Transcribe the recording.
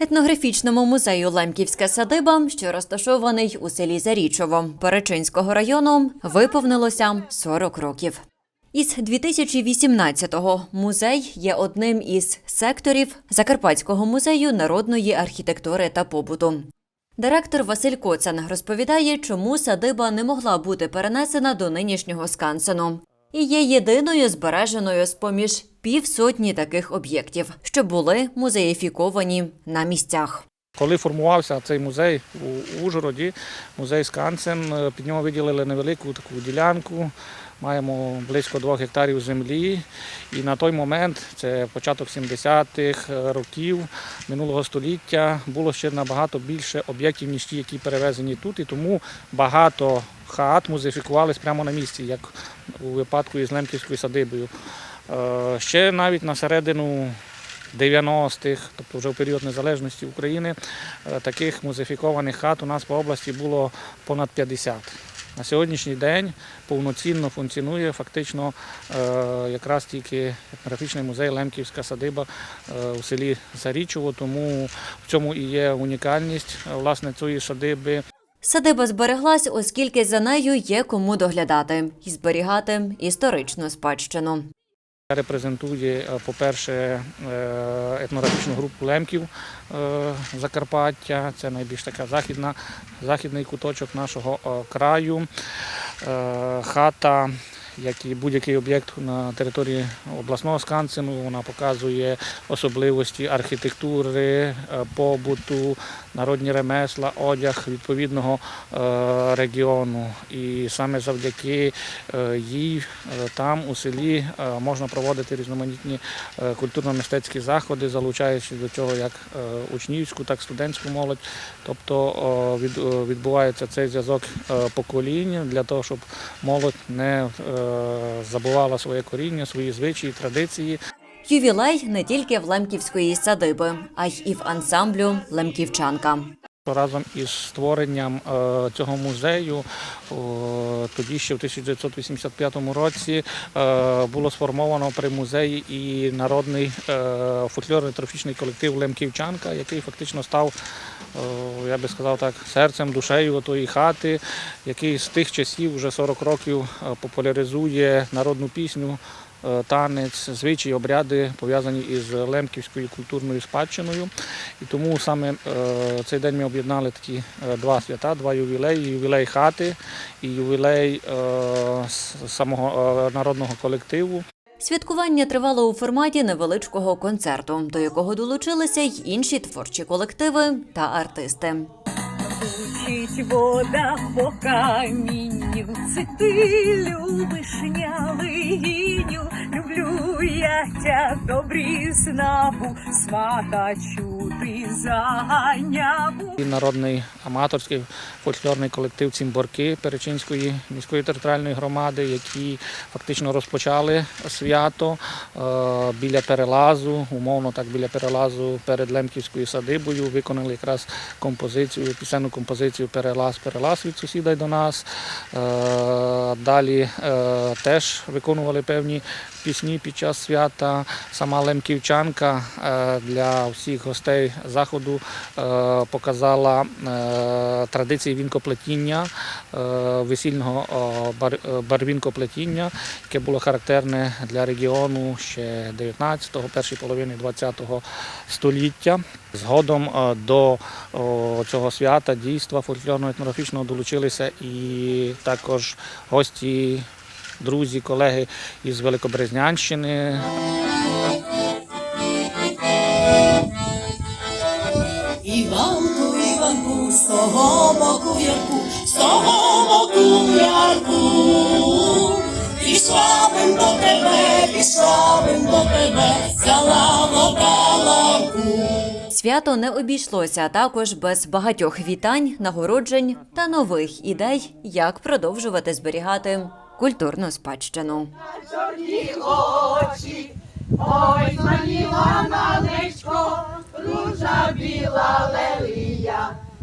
Етнографічному музею Лемківська садиба, що розташований у селі Зарічово Перечинського району, виповнилося 40 років. Із 2018-го музей є одним із секторів Закарпатського музею народної архітектури та побуту. Директор Василь Коцан розповідає, чому садиба не могла бути перенесена до нинішнього скансену. І є єдиною збереженою з поміж півсотні таких об'єктів, що були музеїфіковані на місцях. Коли формувався цей музей у Ужгороді, музей Скансен, е, під нього виділили невелику таку ділянку. Маємо близько двох гектарів землі. І на той момент, це початок 70-х років минулого століття, було ще набагато більше об'єктів, ніж ті, які перевезені тут. І тому багато хат музеїфікувались прямо на місці, як у випадку із Лемківською садибою. Е, Ще навіть на середину 90-х, тобто вже в період незалежності України, е, таких музифікованих хат у нас по області було понад 50. На сьогоднішній день повноцінно функціонує фактично е, якраз тільки етнографічний музей Лемківська садиба е, у селі Зарічово, тому в цьому і є унікальність власне цієї садиби. Садиба збереглась, оскільки за нею є кому доглядати і зберігати історичну спадщину. Репрезентує, е, по-перше, е, етнографічну групу лемків е, Закарпаття. Це найбільш така західна, західний куточок нашого краю. Хата, як і будь-який об'єкт на території обласного скансену, вона показує особливості архітектури, е, побуту, народні ремесла, одяг відповідного е, регіону. І саме завдяки е, їй там у селі можна проводити різноманітні культурно-мистецькі заходи, залучаючи до цього як учнівську, так і студентську молодь. Тобто відбувається цей зв'язок поколінь для того, щоб молодь не забувала своє коріння, свої звичаї, традиції. Ювілей не тільки в Лемківської садиби, а й і в ансамблю Лемківчанка. Разом із створенням е, цього музею, тоді ще в 1985 році е, було сформовано при музеї і народний е, фольклорний трофічний колектив Лемківчанка, який фактично став, я би сказав так, серцем, душею тої хати, який з тих часів, вже 40 років, популяризує народну пісню. Е, Танець, звичаї, обряди пов'язані із лемківською культурною спадщиною. І тому саме е, цей день ми об'єднали такі е, два свята, два ювілеї: ювілей хати і ювілей самого народного колективу. Святкування тривало у форматі невеличкого концерту, до якого долучилися й інші творчі колективи та артисти. Вода по камінню, це ти любиш ялиню, люблю я тя добрі знабу, смака чути заганяву. Народний аматорський фольклорний колектив Цімборки Перечинської міської територіальної громади, які фактично розпочали свято е, біля перелазу, умовно так біля перелазу перед Лемківською садибою. Виконали якраз композицію, пісенну композицію Перелаз, перелаз від сусіда до нас. Е, Далі е, теж виконували певні пісні під час свята. Сама Лемківчанка е, для всіх гостей заходу е, показала е, традиції вінкоплетіння, весільного барвінкоплетіння, яке було характерне для регіону ще 19-го, першої половини 20-го століття. Згодом до цього свята дійства фольклорно-етнографічного долучилися і також гості, друзі, колеги із Великобрезнянщини. Іванку, Іванку, з того боку ярку, з того боку ярку. Пішла бим до тебе, пішла бим до тебе, взяла локаланку. Свято не обійшлося також без багатьох вітань, нагороджень та нових ідей, як продовжувати зберігати культурну спадщину. чорні очі, ой, маніла малечко, ружа біла лелія,